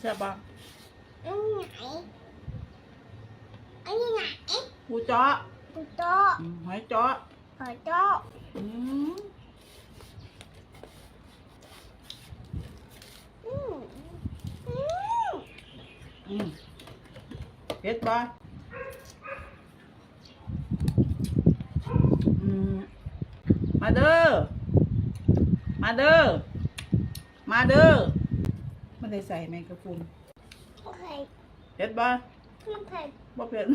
แซ่บปะอันนี้ไหนอันนี้ไหนปูเจาะตุ๊โต๊ะอืมหอยเจาะขอโต๊ะอืมอืมอืมอืมเผ็ดปะอืมมาเด้อมาเด้อมาเด้อ ไม่ได้ใส่แมงกะพรุนโอเคเผ็ดปะเพื่อนเพื่อนบ่เผ็ด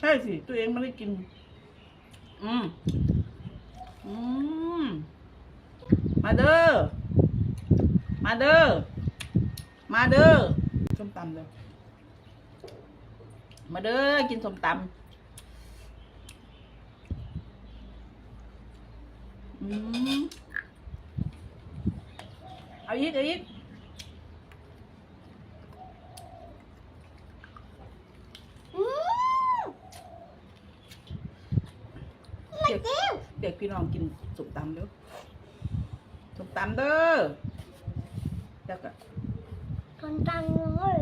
ใช่สิ ตัวเองไม่ได้กิน อืมอืมมาเด้อ มาเด้อ มาเด้อส้มตำเลยมาเด้อ กินส้มตำอืมเอาอีกเอาอีก อืมมาเร็ว เด็ก พี่น้องกินส้มตำเด้อส้มตำเด้อแล้วก็คนตังเลย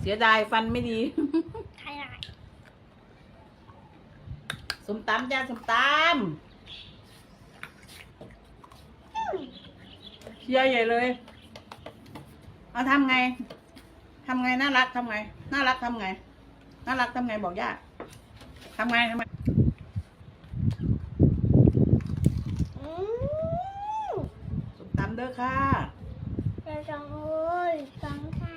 เสียดายฟันไม่ดี ใครไรส้มตำจ้าส้มตำเชียร์ใหญ่เลย เอาทำไงทำไงน่ารักทำไง น่ารักทำไง น่ารักทำไงบอกย่าทำไงทำไง อืม ส้มตำเด้อค่ะเดี๋ยวจังเลยจังค่ะ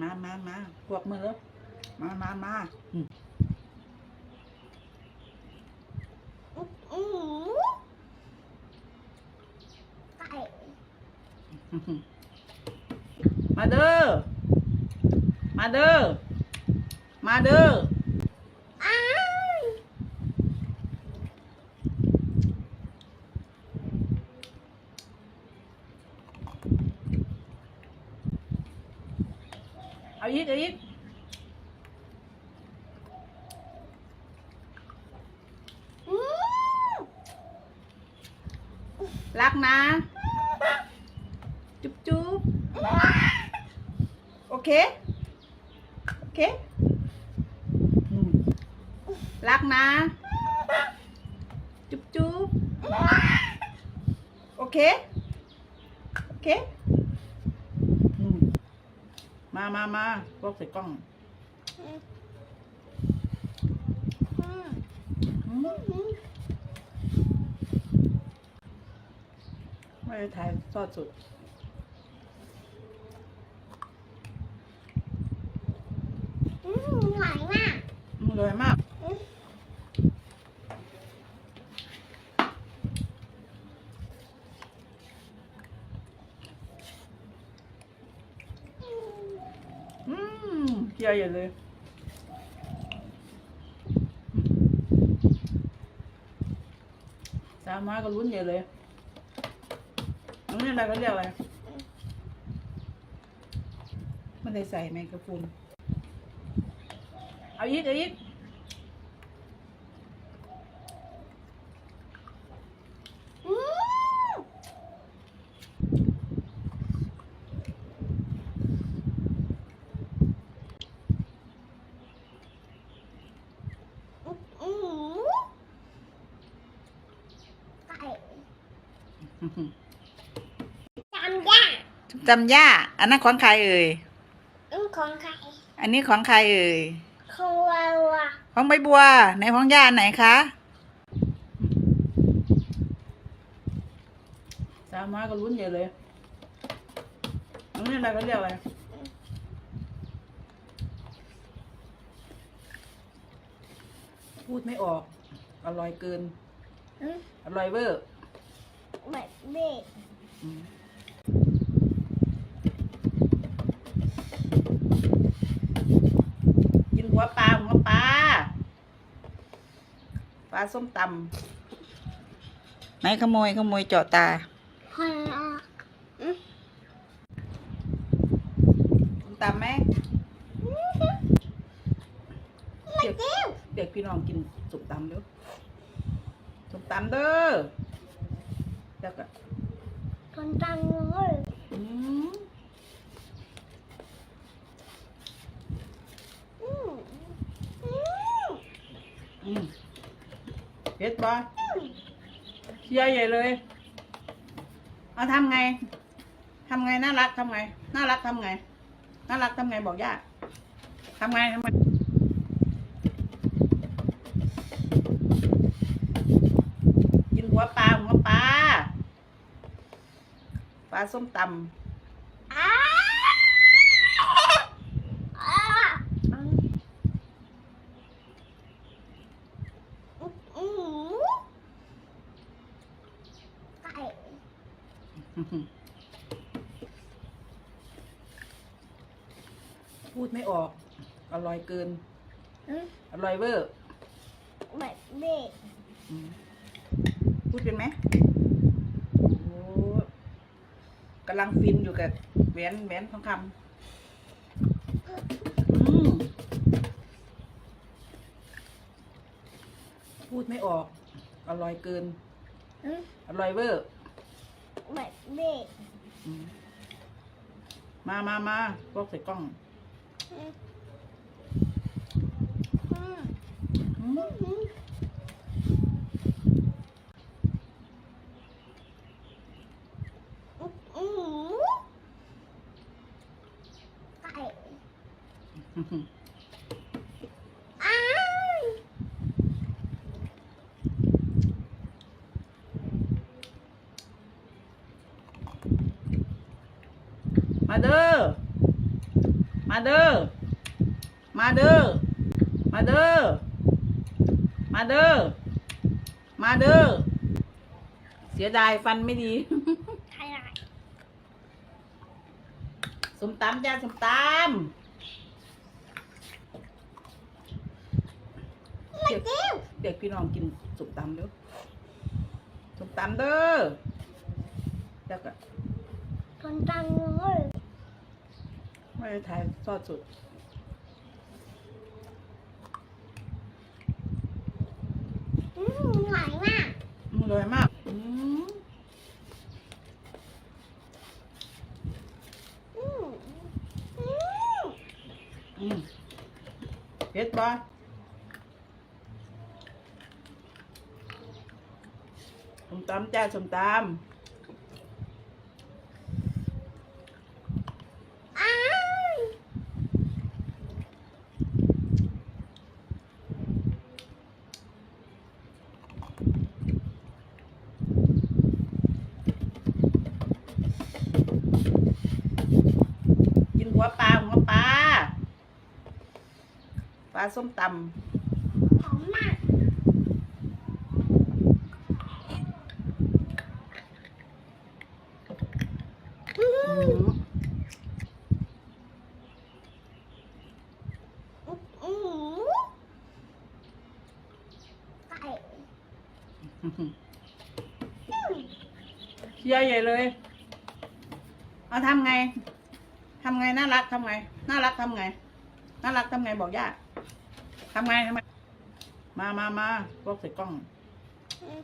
มามามาพวกมือแล้วมามามาอืมอืมไก่มาเด้อมาเด้อมาเด้อ อ้าว เอาอีกเอาอีกอืมรักนะ จุ๊บจุ๊บโอเค โอเคอืมรักนะ จุ๊บจุ๊บโอเค โอเคอืม มามามาพวกใส่กล้องอืมอืมอืมไม่ได้ถ่ายทอดสดอืมหวานมากอืมเลยมาก อืมเคี่ยวใหญ่เลยสามมาก็ลุ้นใหญ่เลยอันนี้อะไรก็เรียกอะไร มันได้ใส่แมงกะพรุนเอาอีกเอาอีก อืมอืมไก่ จำได้จำย่า อันนั้นของใครเอ่ยอืมของไก่อันนี้ของใครเอ่ย ของวัวของใบบัวในของย่าอันไหนคะสามมาก็ลุ้นใหญ่เลยอันนี้อะไรก็เรียกอะไรพูดไม่ออก อร่อยเกินอืมอร่อยเวอร์ แบบนี้อืมกินหัวปลาหัวปลาปลาส้มตำไหนขโมยขโมยเจาะตาฮอนอะอืมส้มตำไหมมาเร็วเด็กพี่น้องกินสุกตำเด้อสุกตำเด้อ แล้วก็คนตังเลยอืมอืมอืมอืมเผ็ดปะเชียร์ใหญ่เลย เอาทำไงทำไงน่ารักทำไงน่ารักทำไงน่ารักทำไงบอกย่าทำไงทำไงกินหัวปลาหัว ปลาปลาส้มตำอ้าอ้าอืมอืมไก่พูดไม่ออก อร่อยเกินอืมอร่อยเวอร์แบบเด็กอืมพูดเป็นไหมโอ้ กำลังฟินอยู่กับแหวนแหวนทองคำอืมพูดไม่ออก อร่อยเกินอืมอร่อยเวอร์แบบเด็กอืมมามามาพวกใส่กล้องอืมอืม อืม อืมอืมไก่อ้าว มาเด้อ มาเด้อ มาเด้อ มาเด้อ มาเด้อ มาเด้อ เสียดายฟันไม่ดีไข่ไรสมตำจ้าสมตไม่เจิ้วำเด็กพี่น้องกินสมตำเด้อสมตำเด้อแล้วก็คนตังเลย ไม่ได้ถ่ายทอดสดอืมหวานมากอร่อยมากอืมอืมอืมอืมเผ็ดปะสมตำจ้าสมตำ อ้าว กินหัวปลาหัวปลาปลา ส้มตหอมมากอืำเชียใหญ่เลย เอาทำไง ทำไงน่ารักทำไง น่ารักทำไง น่ารักทำไงบอกย่า ทำไงทำไงมามามาพวกใส่กล้องอืม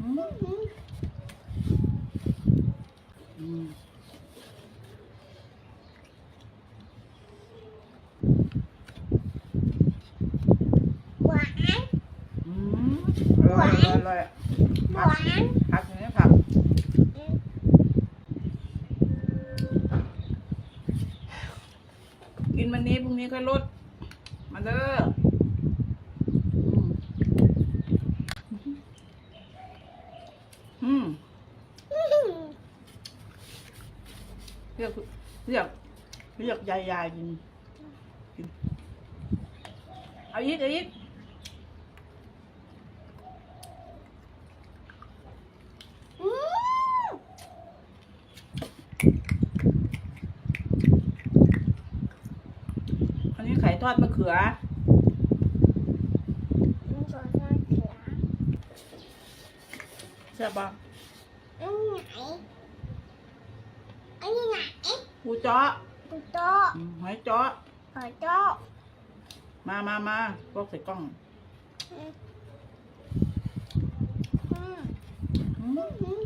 อืมอืมอืมหวาน อืมอร่อยอร่อยอร่อยหผักวานผักอย่างนี้ผัก อืม กินวั นี้ค่อยลด มาเด้ออืมเรียกเรียกเรียกยายยายกินกินเอาอีกเอาอีก อืม อันนี้ไข่ ทอดมะเขือมันสวยมากเสือใช่ปะอันไหนอันนี้ไหนปูเจาะตุ๊โต๊ะอืมหอยเจาะขอโต๊ะมามามาพวกใส่กล้องอืมอืมอืม